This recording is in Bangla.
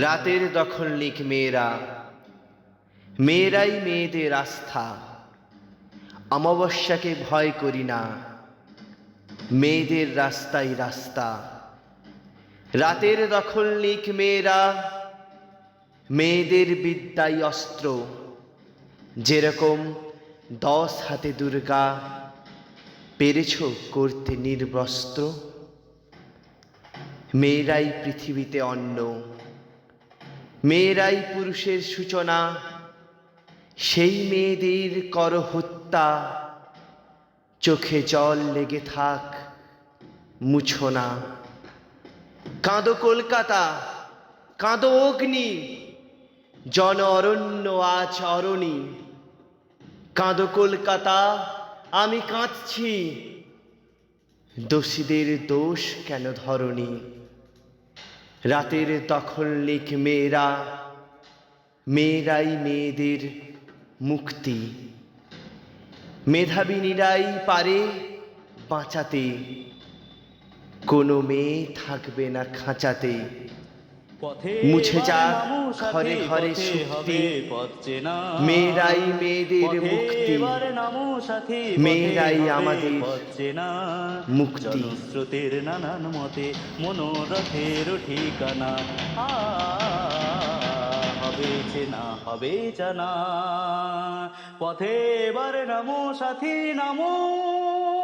রাতের দখল নিক মেয়েরা। মেয়েরাই মেয়েদের আস্থা। অমাবস্যাকে ভয় করি না। মেয়েদের রাস্তাই রাস্তা। রাতের দখল নিক মেয়েরা। মেয়েদের বিদ্যাই অস্ত্র। যেরকম দশ হাতে দুর্গা, পেরেছ করতে নির্বস্ত্র। মেয়েরাই পৃথিবীতে অন্ন। মেয়েরাই পুরুষের সূচনা, সেই মেয়েদের কর হত্যা। চোখে জল লেগে থাক, মুছো না। কাঁদো কলকাতা, কাঁদো অগ্নি, জন অরণ্য আজ অরণি। কাঁদো কলকাতা, আমি কাঁদছি, দোষীদের দোষ কেন ধরনি রাতের তখন লিখ মেয়েরা, মেয়েরাই মেয়েদের মুক্তি। মেধাবিনীরাই পারে বাঁচাতে। কোনো মেয়ে থাকবে না খাঁচাতে। মুছে যাক ঘরে ঘরে শক্তি। মেয়েরাই মেয়েদের মুক্তি। মেয়েরাই আমাদের মুক্তি। স্রোতের নানান মতে মনোরথের ঠিকানা। হবে চেনা হবে জানা। পথে এবার নামো সাথী নামো।